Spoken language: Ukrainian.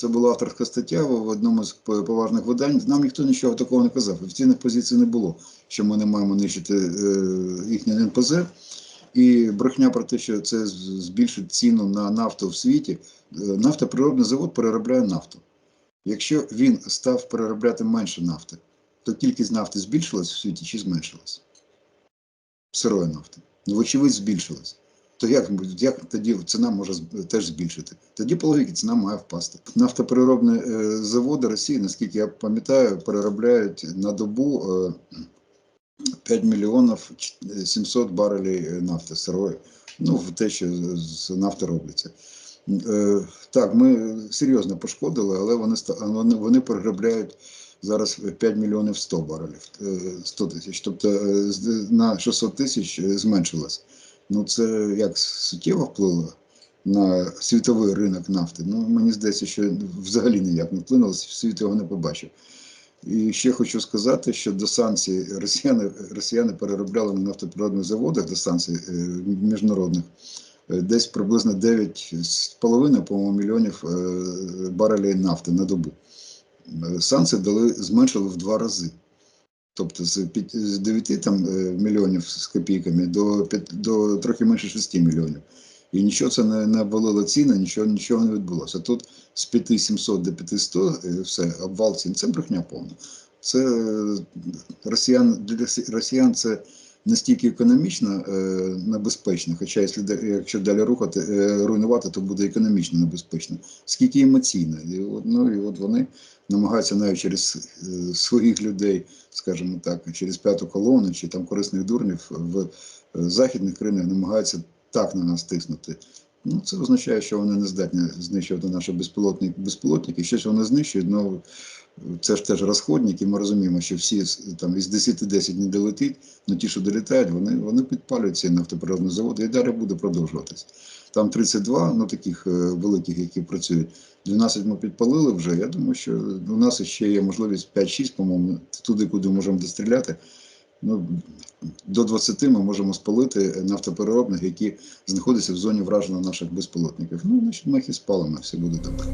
Це була авторська стаття в одному з поважних видань. Нам ніхто нічого такого не казав. Офіційних позицій не було, що ми не маємо нищити е, їхнє НПЗ. І брехня про те, що це збільшить ціну на нафту в світі. Е, Нафтоприробний завод переробляє нафту. Якщо він став переробляти менше нафти, то кількість нафти збільшилась в світі чи зменшилась? Сирої нафти. Ну, вочевидь, збільшилась. То як, як тоді ціна може теж збільшити? Тоді по логіці ціна має впасти. Нафтопереробні е, заводи Росії, наскільки я пам'ятаю, переробляють на добу е, 5 мільйонів ч- 700 барелей е, нафти сирої. Ну, в те, що з- нафти робиться. Е, Так, ми серйозно пошкодили, але вони, вони, вони переробляють зараз 5 мільйонів 100 барелів, е, 100 тисяч. Тобто е, на 600 тисяч е, зменшилось. Ну, це як суттєво впливо на світовий ринок нафти. Ну, мені здається, що взагалі ніяк не вплинуло, світ його не побачив. І ще хочу сказати, що до санкцій росіяни, росіяни переробляли на нафтопроводних заводах до санкцій е, міжнародних е, десь приблизно 9,5 по-моєму, мільйонів е, барелей нафти на добу. Санкції дали, зменшили в два рази. Тобто з, п'ять- з 9 там, е, мільйонів з копійками до, до трохи менше 6 мільйонів. І нічого це не, не обвалило ціни, нічого, нічого не відбулося. Тут з 5700 до 500 е, все, обвал цін, це брехня повна. Це е, росіян, для росіян це настільки економічно е, небезпечно, хоча якщо, якщо далі рухати, е, руйнувати, то буде економічно небезпечно, скільки емоційно. І ну, і от вони намагаються навіть через е, своїх людей, скажімо так, через п'яту колону чи там корисних дурнів в е, західних країнах намагаються так на нас тиснути. Ну, це означає, що вони не здатні знищувати наші безпілотні безпілотники. Щось вони знищують, ну це ж теж розходник, і ми розуміємо, що всі там із 10-10 не долетить, але ті, що долітають, вони, вони підпалюють ці нафтопереробні заводи і далі буде продовжуватись. Там 32, ну таких е, великих, які працюють. 12 ми підпалили вже. Я думаю, що у нас ще є можливість 5-6, по-моєму, туди, куди можемо достріляти. Ну, до 20 ми можемо спалити нафтопереробних, які знаходяться в зоні враження наших безпілотників. Ну, значить, ми їх і спалимо, все буде добре.